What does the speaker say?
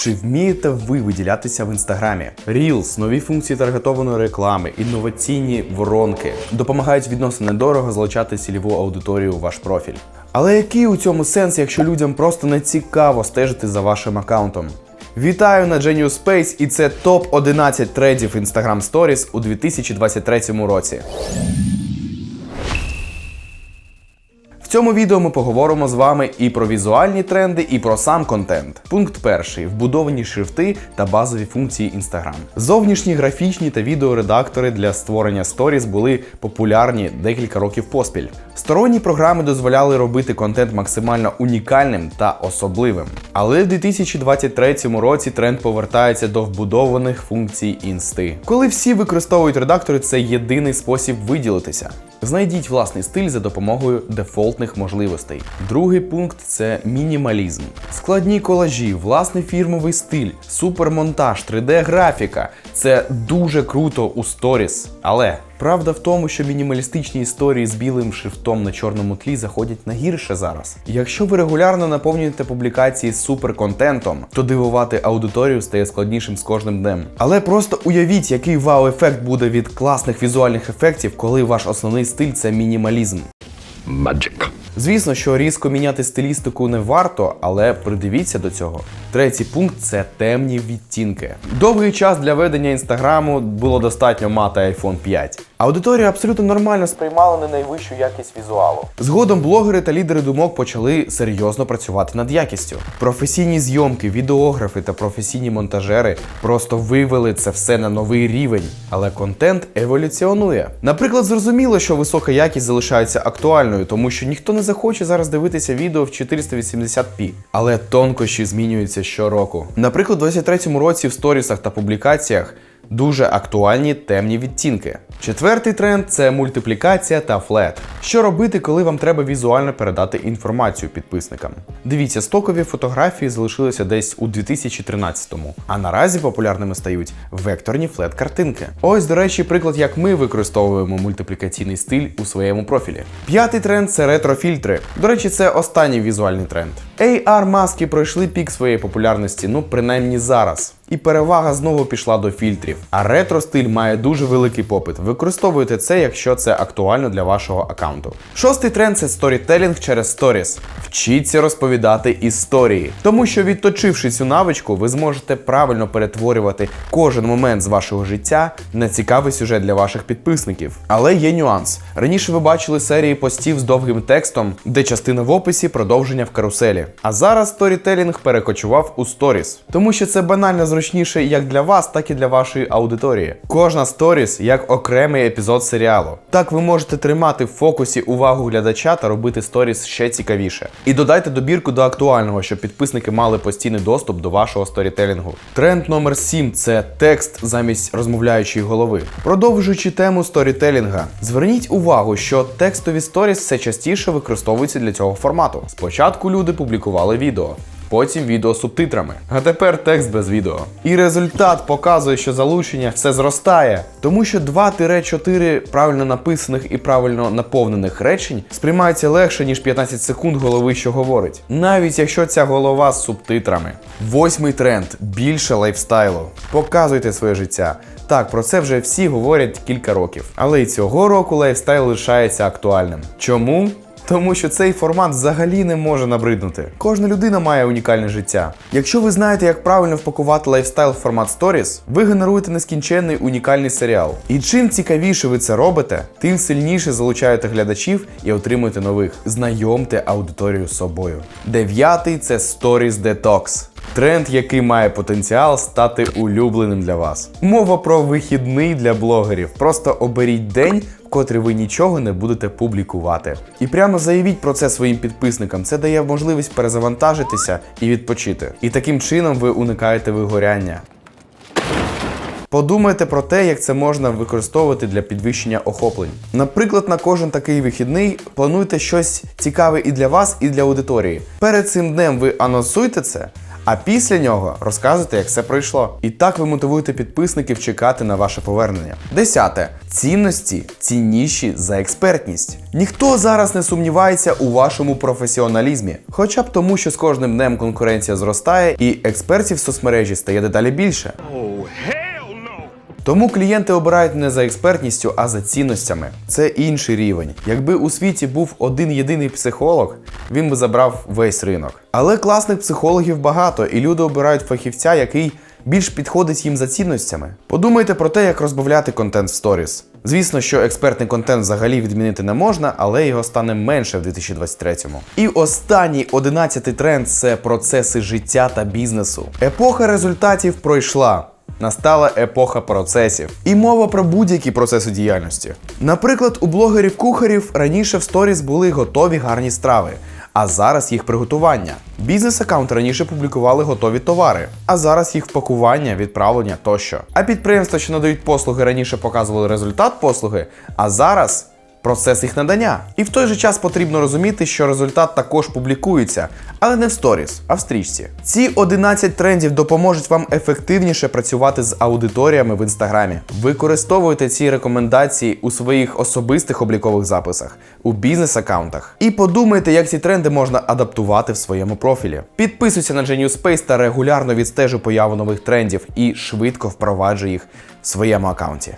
Чи вмієте ви виділятися в інстаграмі? Reels, нові функції таргетованої реклами, інноваційні воронки допомагають відносно недорого залучати цільову аудиторію у ваш профіль. Але який у цьому сенс, якщо людям просто не цікаво стежити за вашим аккаунтом? Вітаю на Genius Space і це топ 11 трендів Instagram Stories у 2023 році. Цьому відео ми поговоримо з вами і про візуальні тренди, і про сам контент. Пункт перший: вбудовані шрифти та базові функції Instagram. Зовнішні графічні та відеоредактори для створення сторіс були популярні декілька років поспіль. Сторонні програми дозволяли робити контент максимально унікальним та особливим. Але в 2023 році тренд повертається до вбудованих функцій інсти. Коли всі використовують редактори, це єдиний спосіб виділитися. Знайдіть власний стиль за допомогою дефолтних можливостей. Другий пункт це мінімалізм. Складні колажі, власний фірмовий стиль, супермонтаж, 3D-графіка. Це дуже круто у сторіс. Але правда в тому, що мінімалістичні історії з білим шрифтом на чорному тлі заходять на гірше зараз. Якщо ви регулярно наповнюєте публікації суперконтентом, то дивувати аудиторію стає складнішим з кожним днем. Але просто уявіть, який вау-ефект буде від класних візуальних ефектів, коли ваш основний стиль це мінімалізм. Magic. Звісно, що різко міняти стилістику не варто, але придивіться до цього. Третій пункт це темні відтінки. Довгий час для ведення інстаграму було достатньо мати iPhone 5. Аудиторія абсолютно нормально сприймала не найвищу якість візуалу. Згодом блогери та лідери думок почали серйозно працювати над якістю. Професійні зйомки, відеографи та професійні монтажери просто вивели це все на новий рівень, але контент еволюціонує. Наприклад, зрозуміло, що висока якість залишається актуальною, тому що ніхто не захоче зараз дивитися відео в 480p. Але тонкощі змінюються щороку. Наприклад, у 23-му році в сторісах та публікаціях дуже актуальні темні відтінки. Четвертий тренд це мультиплікація та флет. Що робити, коли вам треба візуально передати інформацію підписникам? Дивіться, стокові фотографії залишилися десь у 2013-му, а наразі популярними стають векторні флет-картинки. Ось, до речі, приклад, як ми використовуємо мультиплікаційний стиль у своєму профілі. П'ятий тренд це ретрофільтри. До речі, це останній візуальний тренд. AR-маски пройшли пік своєї популярності, ну принаймні зараз. І перевага знову пішла до фільтрів. А ретро-стиль має дуже великий попит. Використовуйте це, якщо це актуально для вашого аккаунту. Шостий тренд це сторітелінг через сторіс. Вчіться розповідати історії, тому що відточивши цю навичку, ви зможете правильно перетворювати кожен момент з вашого життя на цікавий сюжет для ваших підписників. Але є нюанс. Раніше ви бачили серії постів з довгим текстом, де частина в описі продовження в каруселі. А зараз сторітелінг перекочував у сторіс, тому що це банально зручніше як для вас, так і для вашої аудиторії. Кожна сторіс як окремий епізод серіалу. Так ви можете тримати в фокусі увагу глядача та робити сторіс ще цікавіше. І додайте добірку до актуального, щоб підписники мали постійний доступ до вашого сторітелінгу. Тренд номер 7 це текст замість розмовляючої голови. Продовжуючи тему сторітелінга, зверніть увагу, що текстові сторіс все частіше використовуються для цього формату. Спочатку люди публікували відео. Потім відео з субтитрами, а тепер текст без відео. І результат показує, що залучення все зростає, тому що 2-4 правильно написаних і правильно наповнених речень сприймаються легше, ніж 15 секунд голови, що говорить, навіть якщо ця голова з субтитрами. Восьмий тренд більше лайфстайлу. Показуйте своє життя. Так, про це вже всі говорять кілька років. Але й цього року лайфстайл лишається актуальним. Чому? Тому що цей формат взагалі не може набриднути. Кожна людина має унікальне життя. Якщо ви знаєте, як правильно впакувати лайфстайл в формат сторіс, ви генеруєте нескінченний унікальний серіал. І чим цікавіше ви це робите, тим сильніше залучаєте глядачів і отримуєте нових. Знайомте аудиторію з собою. Дев'ятий це Stories Detox. Тренд, який має потенціал стати улюбленим для вас. Мова про вихідний для блогерів. Просто оберіть день, в котрий ви нічого не будете публікувати. І прямо заявіть про це своїм підписникам. Це дає можливість перезавантажитися і відпочити. І таким чином ви уникаєте вигоряння. Подумайте про те, як це можна використовувати для підвищення охоплень. Наприклад, на кожен такий вихідний плануйте щось цікаве і для вас, і для аудиторії. Перед цим днем ви анонсуйте це, А після нього розказуйте, як все пройшло. І так ви мотивуєте підписників чекати на ваше повернення. Десяте. Цінності цінніші за експертність. Ніхто зараз не сумнівається у вашому професіоналізмі, хоча б тому, що з кожним днем конкуренція зростає і експертів в соцмережі стає дедалі більше. Тому клієнти обирають не за експертністю, а за цінностями. Це інший рівень. Якби у світі був один єдиний психолог, він би забрав весь ринок. Але класних психологів багато, і люди обирають фахівця, який більш підходить їм за цінностями. Подумайте про те, як розбавляти контент в сторіс. Звісно, що експертний контент взагалі відмінити не можна, але його стане менше в 2023-му. І останній одинадцятий тренд це процеси життя та бізнесу. Епоха результатів пройшла. Настала епоха процесів. І мова про будь-які процеси діяльності. Наприклад, у блогерів-кухарів раніше в сторіс були готові гарні страви, а зараз їх приготування. Бізнес-аккаунт раніше публікували готові товари, а зараз їх впакування, відправлення тощо. А підприємства, що надають послуги, раніше показували результат послуги, а зараз процес їх надання. І в той же час потрібно розуміти, що результат також публікується, але не в сторіс, а в стрічці. Ці 11 трендів допоможуть вам ефективніше працювати з аудиторіями в інстаграмі. Використовуйте ці рекомендації у своїх особистих облікових записах, у бізнес-аккаунтах. І подумайте, як ці тренди можна адаптувати в своєму профілі. Підписуйся на Genius Space та регулярно відстежуй появу нових трендів і швидко впроваджуй їх в своєму аккаунті.